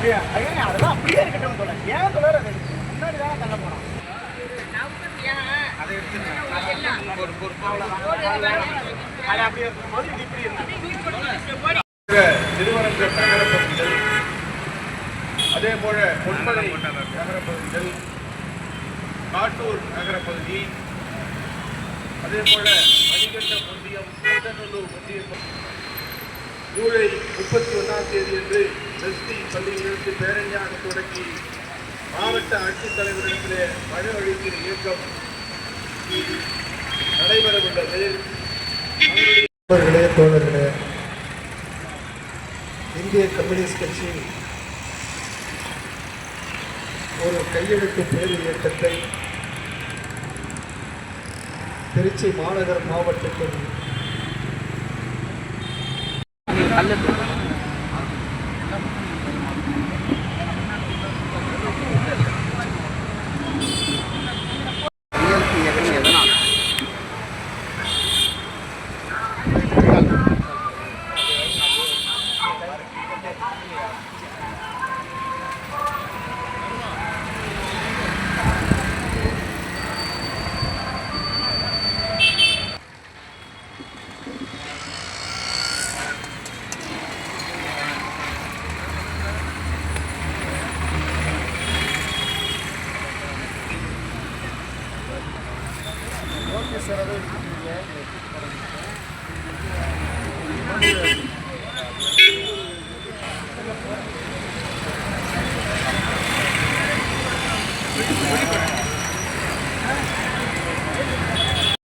அப்படியே ஐயா, அதெல்லாம் அப்படியே இருக்கட்டும் தோழர் ஏன் தோழர் அது? முன்னாடி தானே தள்ள போனோம். அதை எடுத்துருங்க. அது அப்படியே இருக்கும்போது இது இப்படி இருந்தாங்க திருவரங்க பகுதிகள் அதே போல பொன்மலை நகரப்பகுதிகள் காட்டூர் நகரப்பகுதி அதே போல மணிகண்ட ஒன்றியம் கண்டநல்லூர் ஒன்றியம் ஜூலை முப்பத்தி ஒன்றாம் தேதி என்று எஸ்டி பள்ளியிலிருந்து பேரணியாக தொடங்கி மாவட்ட ஆட்சித்தலைவரிடத்திலே மழை அளிக்கிற இயக்கம் நடைபெறவுள்ளது. நண்பர்களே தோழர்களே இந்திய கம்யூனிஸ்ட் கட்சி ஒரு கையெழுத்து பேரு இயக்கத்தை திருச்சி மாநகர் மாவட்டத்தில் ಅಲ್ಲೇ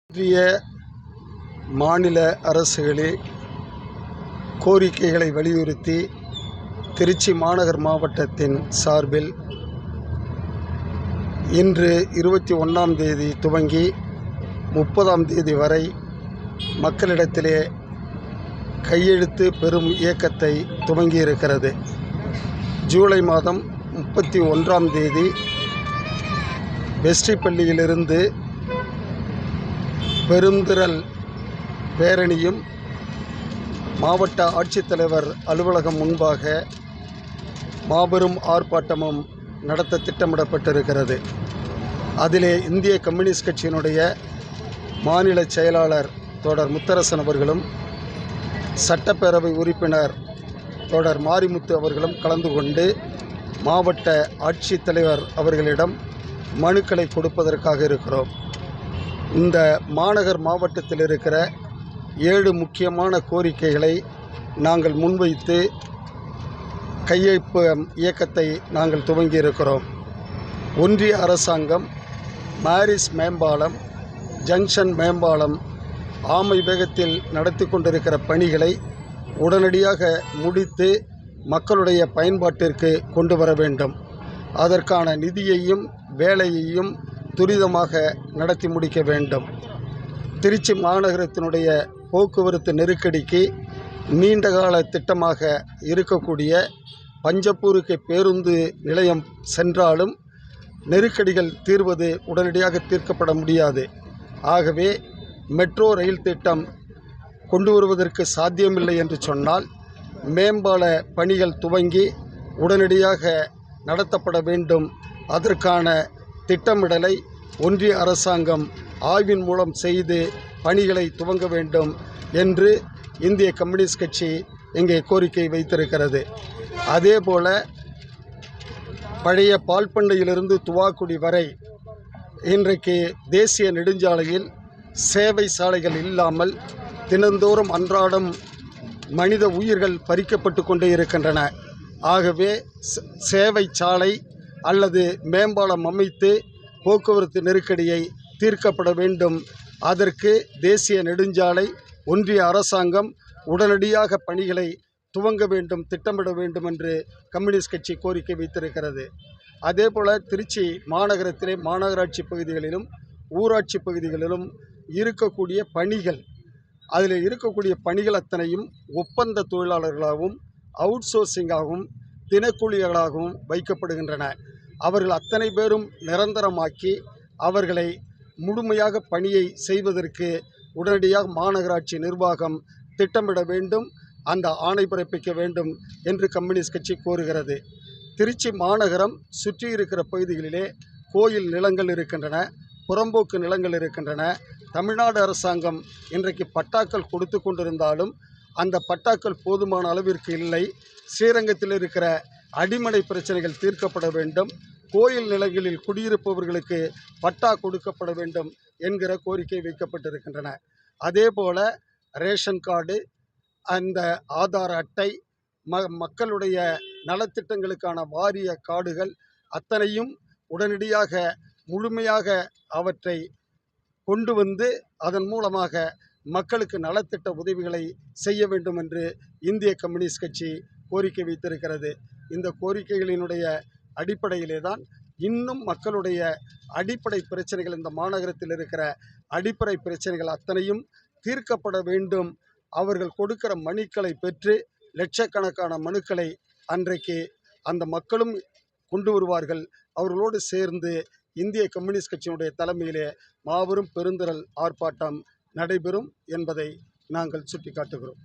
இன்றைய மாநில அரசுகளே கோரிக்கைகளை வலியுறுத்தி திருச்சி மாநகர் மாவட்டத்தின் சார்பில் இன்று இருபத்தி ஒன்றாம் தேதி துவங்கி முப்பதாம் தேதி வரை மக்களிடத்திலே கையெழுத்து பெறும் இயக்கத்தை துவங்கியிருக்கிறது. ஜூலை மாதம் முப்பத்தி ஒன்றாம் தேதி வெஸ்டிப்பள்ளியிலிருந்து பெருந்திரல் பேரணியும் மாவட்ட ஆட்சித்தலைவர் அலுவலகம் முன்பாக மாபெரும் ஆர்ப்பாட்டமும் நடத்த திட்டமிடப்பட்டிருக்கிறது. அதிலே இந்திய கம்யூனிஸ்ட் கட்சியினுடைய மாநில செயலாளர் தொடர் முத்தரசன் அவர்களும் சட்டப்பேரவை உறுப்பினர் தொடர் மாரிமுத்து அவர்களும் கலந்து கொண்டு மாவட்ட ஆட்சித்தலைவர் அவர்களிடம் மனுக்களை கொடுப்பதற்காக இருக்கிறோம். இந்த மாநகர் மாவட்டத்தில் இருக்கிற ஏழு முக்கியமான கோரிக்கைகளை நாங்கள் முன்வைத்து கையெழுப்பு இயக்கத்தை நாங்கள் துவங்கியிருக்கிறோம். ஒன்றிய அரசாங்கம் மாரிஸ் மேம்பாலம் ஜங்ஷன் மேம்பாலம் ஆமை வேகத்தில் நடத்தி கொண்டிருக்கிற பணிகளை உடனடியாக முடித்து மக்களுடைய பயன்பாட்டிற்கு கொண்டு வர வேண்டும். அதற்கான நிதியையும் வேலையையும் துரிதமாக நடத்தி முடிக்க வேண்டும். திருச்சி மாநகரத்தினுடைய போக்குவரத்து நெருக்கடிக்கு நீண்டகால திட்டமாக இருக்கக்கூடிய பஞ்சப்பூருக்கு பேருந்து நிலையம் சென்றாலும் நெருக்கடிகள் தீர்வது உடனடியாக தீர்க்கப்பட முடியாது. ஆகவே மெட்ரோ ரயில் திட்டம் கொண்டு வருவதற்கு சாத்தியமில்லை என்று சொன்னால் மேம்பால பணிகள் துவங்கி உடனடியாக நடத்தப்பட வேண்டும். அதற்கான திட்டமிடலை ஒன்றிய அரசாங்கம் ஆய்வின் மூலம் செய்து பணிகளை துவங்க வேண்டும் என்று இந்திய கம்யூனிஸ்ட் கட்சி இங்கே கோரிக்கை வைத்திருக்கிறது. அதேபோல பழைய பால் பண்ணையிலிருந்து துவாக்குடி வரை இன்றைக்கு தேசிய நெடுஞ்சாலையில் சேவை சாலைகள் இல்லாமல் தினந்தோறும் அன்றாடம் மனித உயிர்கள் பறிக்கப்பட்டு கொண்டே இருக்கின்றன. ஆகவே சேவை சாலை அல்லது மேம்பாலம் அமைத்து போக்குவரத்து நெருக்கடியை தீர்க்கப்பட வேண்டும். அதற்கு தேசிய நெடுஞ்சாலை ஒன்றிய அரசாங்கம் உடனடியாக பணிகளை துவங்க வேண்டும் திட்டமிட வேண்டும் என்று கம்யூனிஸ்ட் கட்சி கோரிக்கை வைத்திருக்கிறது. அதே போல் திருச்சி மாநகரத்திலே மாநகராட்சி பகுதிகளிலும் ஊராட்சி பகுதிகளிலும் இருக்கக்கூடிய பணிகள் அதில் இருக்கக்கூடிய பணிகள் அத்தனையும் ஒப்பந்த தொழிலாளர்களாகவும் அவுட் சோர்சிங்காகவும் தினக்கூலிகளாகவும் வைக்கப்படுகின்றன. அவர்கள் அத்தனை பேரும் நிரந்தரமாக்கி அவர்களை முழுமையாக பணியை செய்வதற்கு உடனடியாக மாநகராட்சி நிர்வாகம் திட்டமிட வேண்டும் அந்த ஆணை பிறப்பிக்க வேண்டும் என்று கம்யூனிஸ்ட் கட்சி கோருகிறது. திருச்சி மாநகரம் சுற்றி இருக்கிற பகுதிகளிலே கோயில் நிலங்கள் இருக்கின்றன புறம்போக்கு நிலங்கள் இருக்கின்றன. தமிழ்நாடு அரசாங்கம் இன்றைக்கு பட்டாக்கள் கொடுத்து கொண்டிருந்தாலும் அந்த பட்டாக்கள் போதுமான அளவிற்கு இல்லை. ஸ்ரீரங்கத்தில் இருக்கிற அடிமனை பிரச்சனைகள் தீர்க்கப்பட வேண்டும். கோயில் நிலங்களில் குடியிருப்பவர்களுக்கு பட்டா கொடுக்கப்பட வேண்டும் என்கிற கோரிக்கை வைக்கப்பட்டிருக்கின்றன. அதே போல ரேஷன் கார்டு அந்த ஆதார் அட்டை ம மக்களுடைய நலத்திட்டங்களுக்கான வாரிய கார்டுகள் அத்தனையும் உடனடியாக முழுமையாக அவற்றை கொண்டு வந்து அதன் மூலமாக மக்களுக்கு நலத்திட்ட உதவிகளை செய்ய வேண்டும் என்று இந்திய கம்யூனிஸ்ட் கட்சி கோரிக்கை வைத்திருக்கிறது. இந்த கோரிக்கைகளினுடைய அடிப்படையிலே தான் இன்னும் மக்களுடைய அடிப்படை பிரச்சனைகள் இந்த மாநகரத்தில் இருக்கிற அடிப்படை பிரச்சனைகள் அத்தனையும் தீர்க்கப்பட வேண்டும். அவர்கள் கொடுக்கிற மனுக்களை பெற்று லட்சக்கணக்கான மனுக்களை அன்றைக்கு அந்த மக்களும் கொண்டு வருவார்கள். அவர்களோடு சேர்ந்து இந்திய கம்யூனிஸ்ட் கட்சியினுடைய தலைமையிலே மாபெரும் பெருந்திரள் ஆர்ப்பாட்டம் நடைபெறும் என்பதை நாங்கள் சுட்டிக்காட்டுகிறோம்.